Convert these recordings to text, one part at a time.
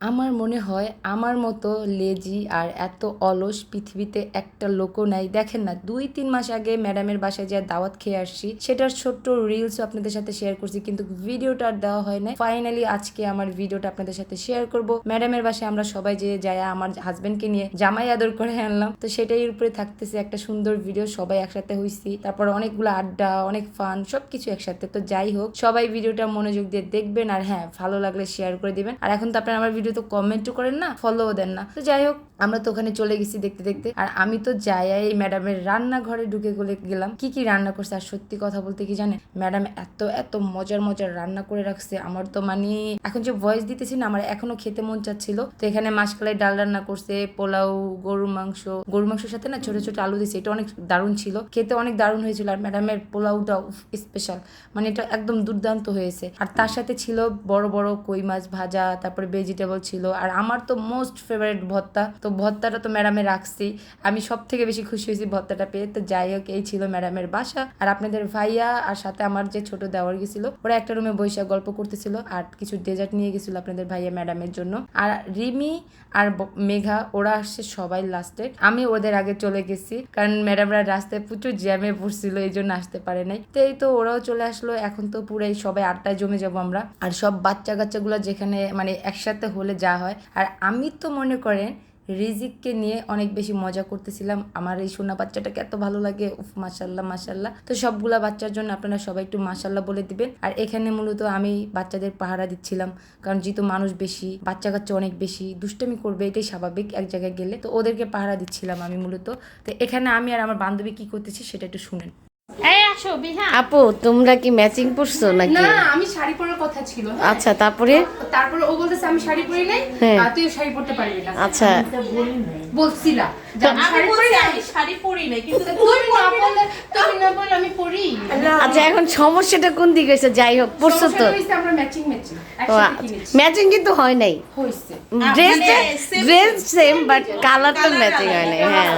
আমার মনে হয় আমার মতো লেজি আর এত অলস পৃথিবীতে একটা লোকও নাই। দেখেন না, দুই তিন মাস আগে ম্যাডামের বাসায় যা দাওয়াত খেয়ে আসছি, সেটার ছোট্ট রিলসও আপনাদের সাথে শেয়ার করছি, কিন্তু ভিডিওটা আর দেওয়া হয় না ফাইনালি আজকে আমার ভিডিওটা আপনাদের সাথে শেয়ার করব। ম্যাডামের বাসায় আমরা সবাই যে যায়, আমার হাজবেন্ডকে নিয়ে জামাই আদর করে আনলাম। তো সেটাই উপরে থাকতেছে একটা সুন্দর ভিডিও সবাই একসাথে হইছি। তারপর অনেকগুলো আড্ডা, অনেক ফান সবকিছু একসাথে। তো যাই হোক, সবাই ভিডিওটা মনোযোগ দিয়ে দেখবেন আর হ্যাঁ ভালো লাগলে শেয়ার করে দিবেন। আর এখন তো আপনারা আমার ভিডিও তো কমেন্টও করেন না ফলোও দেন না। তো যাই হোক, আমরা তো ওখানে চলে গেছি দেখতে দেখতে। আর আমি তো যাই এই ম্যাডামের রান্নাঘরে ঢুকে গলে গেলাম। কি কি রান্না করছে আর সত্যি কথা বলতে কি জানেন? ম্যাডাম এত এত মজার মজার রান্না করে রাখছে। আমার তো মানে এখন যে ভয়েস দিতেছি না, আমার এখনও খেতে মন চাচ্ছিল। তো এখানে মাসকালাই ডাল রান্না করছে, পোলাও, গরুর মাংস। গরুর মাংসের সাথে না ছোট ছোট আলু দিয়েছে এটা অনেক দারুণ ছিল। খেতে অনেক দারুণ হয়েছিল আর ম্যাডামের পোলাওটা স্পেশাল মানে এটা একদম দুর্দান্ত হয়েছে। আর তার সাথে ছিল বড় বড় কই মাছ ভাজা, তারপরে ভেজিটেবল ছিল আর আমার তো মোস্ট ফেভারিট ভর্তা তো ভর্তাটা তো ম্যাডামে রাখছি। আমি সব থেকে বেশি খুশি হয়েছি ভর্তাটা পেয়ে। তো যাই হোক, এই ছিল ম্যাডামের বাসা। আর আপনাদের ভাইয়া আর সাথে আমার যে ছোট দেওয়ার গেছিল, ওরা একটা রুমে বৈশাখ গল্প করতেছিল আর কিছু ডেজার্ট নিয়ে গেছিল আপনাদের ভাইয়া ম্যাডামের জন্য। আর রিমি আর মেঘা, ওরা আসছে সবাই লাস্টে আমি ওদের আগে চলে গেছি, কারণ ম্যাডামরা রাস্তায় প্রচুর জ্যামে পড়ছিল, এই জন্য আসতে পারে নাই। তো এই তো ওরাও চলে আসলো। এখন তো পুরাই সবাই আড্ডায় জমে যাব আমরা। আর সব বাচ্চা কাচ্চাগুলো যেখানে মানে একসাথে হলে যা হয়। আর আমি তো মনে করেন রিজিককে নিয়ে অনেক বেশি মজা করতেছিলাম। আমার এই সোনা বাচ্চাটাকে এত ভালো লাগে। উফ মাসাল্লাহ মাসাল্লাহ তো সবগুলা বাচ্চার জন্য আপনারা সবাই একটু মাসাল্লাহ বলে দিবেন। আর এখানে মূলত আমি বাচ্চাদের পাহারা দিচ্ছিলাম। কারণ যেহেতু মানুষ বেশি, বাচ্চা কাচ্চা অনেক বেশি, দুষ্টামি করবে, এটাই স্বাভাবিক এক জায়গায় গেলে। তো ওদেরকে পাহারা দিচ্ছিলাম আমি মূলত। তো এখানে আমি আর আমার বান্ধবী কি করতেছি সেটা একটু শুনেন। বিহা? আপু তোমরা কি ম্যাচিং পরছো নাকি? না আমি শাড়ি পরার কথা ছিল আচ্ছা তারপরে? তারপরে ও বলতেছে আমি শাড়ি পরি নাই হ্যাঁ। আর তুইও শাড়ি পরতে পারবি না। আচ্ছা। বলছিলা শাড়ি পরি নাই? শাড়ি পরি নাই কিন্তু তুই না বললে তুমি না বললে আমি পরি। আচ্ছা এখন সমস্যাটা কোন দিকে হয়েছে? যাই হোক পরছো তো। আমরা ম্যাচিং ম্যাচিং ম্যাচিং কিন্তু হয় নাই। Dress dress same but colour তো ম্যাচিং হয় নাই হ্যাঁ।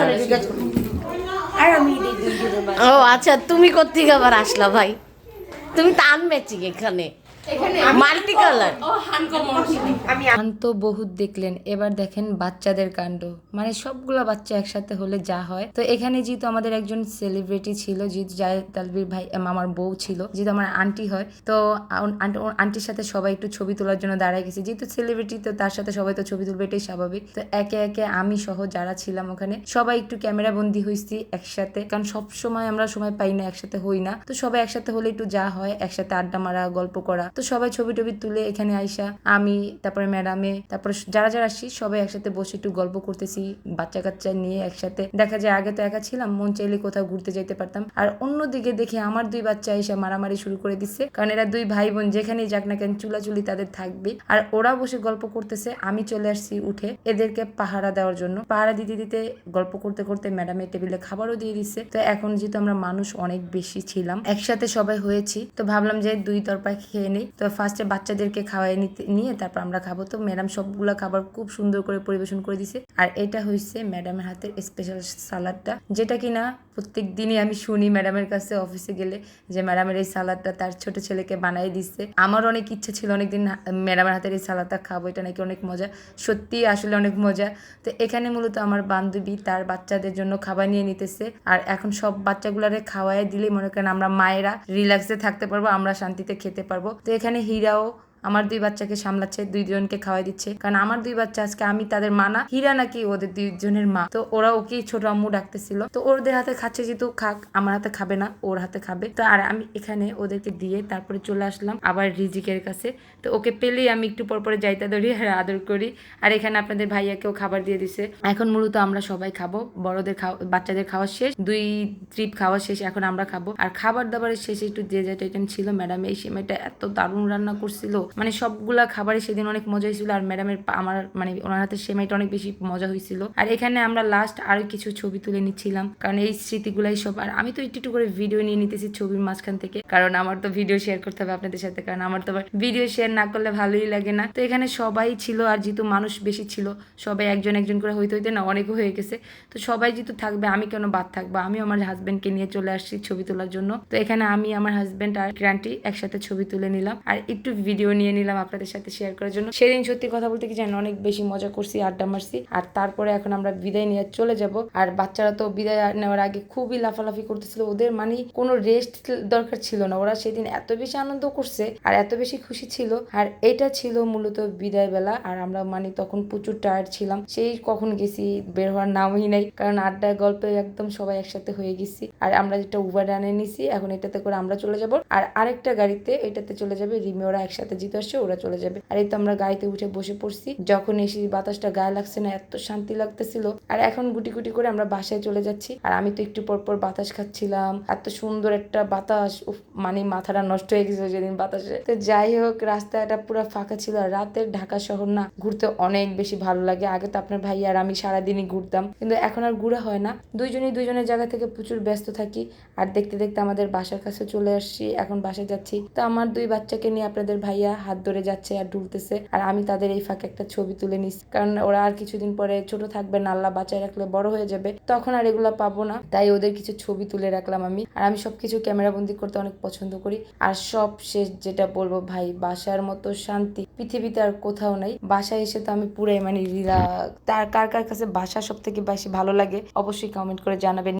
ও আচ্ছা তুমি কোথেকে আবার আসলা ভাই? তুমি তো এখানে এখানে। মাল্টি কালার ও আমি বহুত দেখলেন এবার দেখেন বাচ্চাদের কাণ্ড। মানে সবগুলো বাচ্চা একসাথে হলে যা হয়। তো এখানে যেহেতু আমাদের একজন সেলিব্রিটি ছিল যেহেতু জায়েদ তালবির ভাই আম, আমার বউ ছিল যেহেতু আমার আন্টি হয় তো আন্টির সাথে সবাই একটু ছবি তোলার জন্য দাঁড়ায় গেছি। যেহেতু সেলিব্রিটি তো তার সাথে সবাই তো ছবি তুলবে এটাই স্বাভাবিক। তো একে একে আমি সহ যারা ছিলাম ওখানে সবাই একটু ক্যামেরা বন্দি হয়েছি একসাথে। কারণ সব সময় আমরা সময় পাই না একসাথে হই না। তো সবাই একসাথে হলে একটু যা হয় একসাথে আড্ডা মারা গল্প করা তো সবাই ছবি টবি তুলে এখানে আইসা, আমি, তারপরে ম্যাডামে, তারপরে যারা যারা আসছি, সবাই একসাথে বসে একটু গল্প করতেছি বাচ্চা কাচ্চা নিয়ে একসাথে। দেখা যায় আগে তো একা ছিলাম, মন চাইলে কোথাও ঘুরতে যেতে পারতাম। আর অন্যদিকে দেখি আমার দুই বাচ্চা এসে মারামারি শুরু করে দিচ্ছে কারণ এরা দুই ভাই বোন যেখানেই যাক না কেন চুলাচুলি তাদের থাকবে আর ওরা বসে গল্প করতেছে, আমি চলে আসছি উঠে এদেরকে পাহারা দেওয়ার জন্য। পাহারা দিতে দিতে গল্প করতে করতে ম্যাডামের টেবিলে খাবারও দিয়ে দিচ্ছে তো এখন যেহেতু আমরা মানুষ অনেক বেশি ছিলাম, একসাথে সবাই হয়েছি, তো ভাবলাম যে দুই তরপা খেয়ে নিই তো ফার্স্টে বাচ্চাদেরকে খাওয়াই নিতে, নিয়ে তারপর আমরা খাব। তো ম্যাডাম সবগুলা খাবার খুব সুন্দর করে পরিবেশন করে দিছে। আর এটা হয়েছে ম্যাডামের হাতের স্পেশাল সালাডটা যেটা কিনা প্রত্যেক দিনই আমি শুনি ম্যাডামের কাছে অফিসে গেলে যে ম্যাডামের এই সালাদটা তার ছোট ছেলেকে বানাই দিচ্ছে আমার অনেক ইচ্ছে ছিল অনেকদিন ম্যাডামের হাতের এই সালাদটা খাব। এটা নাকি অনেক মজা। সত্যি আসলে অনেক মজা। তো এখানে মূলত আমার বান্ধবী তার বাচ্চাদের জন্য খাবার নিয়ে নিতেছে। আর এখন সব বাচ্চাগুলারে খাওয়াই দিলে মনে করেন আমরা মায়েরা রিল্যাক্সে থাকতে পারব, আমরা শান্তিতে খেতে পারব। তো এখানে হীরাও আমার দুই বাচ্চাকে সামলাচ্ছে দুই জনকে খাওয়াই দিচ্ছে। কারণ আমার দুই বাচ্চা আজকে আমি, তাদের মা না, হীরা নাকি ওদের দুইজনের মা। তো ওরা ওকে ছোট আম্মু ডাকতেছিল। তো ওদের হাতে খাচ্ছে যেহেতু, খাক, আমার হাতে খাবে না, ওর হাতে খাবে। তো আর আমি এখানে ওদেরকে দিয়ে তারপরে চলে আসলাম আবার রিজিকের কাছে। তো ওকে পেলেই আমি একটু পর পরে যাইতে ধরি আর আদর করি। আর এখানে আপনাদের ভাইয়াকেও খাবার দিয়ে দিছে। এখন মূলত আমরা সবাই খাব। বড়দের খাওয়া, বাচ্চাদের খাওয়া শেষ, দুই ট্রিপ খাওয়া শেষ, এখন আমরা খাব। আর খাবার দাবারের শেষে একটু যে যেটা আইটেম ছিল ম্যাডাম এই সেমাইটা এত দারুণ রান্না করছিল। মানে সবগুলা খাবারই সেদিন অনেক মজা হয়েছিল আর ম্যাডামের আমার মানে ওনার হাতের সেমাইটা অনেক বেশি মজা হয়েছিল। আর এখানে আমরা লাস্ট আরও কিছু ছবি তুলে নিচ্ছিলাম, কারণ এই স্মৃতিগুলাই সব আর আমি তো একটু একটু করে ভিডিও নিয়ে নিতেছি ছবির মাঝখান থেকে, কারণ আমার তো ভিডিও শেয়ার করতে হবে আপনাদের সাথে, কারণ আমার তো ভিডিও শেয়ার না করলে ভালোই লাগে না। তো এখানে সবাই ছিল আর যেহেতু মানুষ বেশি ছিল, সবাই একজন একজন করে হইতে হইতে না অনেক হয়ে গেছে। তো সবাই যেহেতু থাকবে, আমি কেন বাদ থাকব? আমি আমার হাজবেন্ডকে নিয়ে চলে আসছি ছবি তোলার জন্য। তো এখানে আমি, আমার হাজবেন্ড আর গ্রান্টি একসাথে ছবি তুলে নিলাম। আর একটু ভিডিও নিয়ে নিলাম আপনাদের সাথে শেয়ার করার জন্য। সেদিন সত্যি কথা বলতে কি জানেন, অনেক বেশি মজা করছি, আড্ডা মারছি। আর তারপরে এখন আমরা বিদায় নিয়ে চলে যাব। আর বাচ্চারা তো বিদায় নেওয়ার আগে খুবই লাফালাফি করতেছিল। ওদের মানে কোনো রেস্ট দরকার ছিল না। ওরা সেদিন এত বেশি আনন্দ করছে আর এত বেশি খুশি ছিল। আর এটা ছিল মূলত বিদায় বেলা আর আমরা মানে তখন প্রচুর টায়ার্ড ছিলাম। সেই কখন গেছি, বের হওয়ার নামই নাই। কারণ আড্ডা গল্পে একদম সবাই একসাথে হয়ে গেছি। আর আমরা যেটা উবার আনে নিছি, এখন এটাতে করে আমরা চলে যাব। আর আরেকটা গাড়িতে এটাতে চলে যাবে। রিমে ওরা একসাথে জিতে আসছে ওরা চলে যাবে। আর এই তো আমরা গাড়িতে উঠে বসে পড়ছি। যখন এসে বাতাসটা গায়ে লাগছে না, এত শান্তি লাগতেছিল। আর এখন গুটি গুটি করে আমরা বাসায় চলে যাচ্ছি। আর আমি তো একটু পর পর বাতাস খাচ্ছিলাম। এত সুন্দর একটা বাতাস। মানে মাথাটা নষ্ট হয়ে গেছিল যেদিন বাতাসে। তো যাই হোক, রাস্তাটা পুরো ফাঁকা ছিল। রাতের ঢাকা শহর না, ঘুরতে অনেক বেশি ভালো লাগে। আগে তো আপনার ভাই আর আমি সারাদিনই ঘুরতাম। কিন্তু এখন আর ঘুরে হয় না। দুইজনই দুইজনের জায়গা থেকে প্রচুর ব্যস্ত থাকি। আর দেখতে দেখতে আমাদের বাসার কাছে চলে আসছি। এখন বাসায় যাচ্ছি। তো আমার দুই বাচ্চাকে নিয়ে আপনাদের ভাইয়া হাত ধরে যাচ্ছে আর ঢুলতেছে আর আমি তাদের এই ফাঁকে একটা ছবি তুলে নিচ্ছি। কারণ ওরা আর কিছুদিন পরে ছোট থাকবে না, আল্লাহ বাঁচায় রাখলে বড় হয়ে যাবে। তখন আর এগুলো পাবো না। তাই ওদের কিছু ছবি তুলে রাখলাম আমি। আর আমি সবকিছু ক্যামেরা বন্দি করতে অনেক পছন্দ করি। আর সব শেষ যেটা বলব, ভাই, বাসার মতো শান্তি। পৃথিবীতে আর কোথাও নাই। বাসায় এসে তো আমি পুরাই মানে রিলা তার, কার কার কাছে বাসা সব থেকে বেশি ভালো লাগে, অবশ্যই কমেন্ট করে জানাবেন।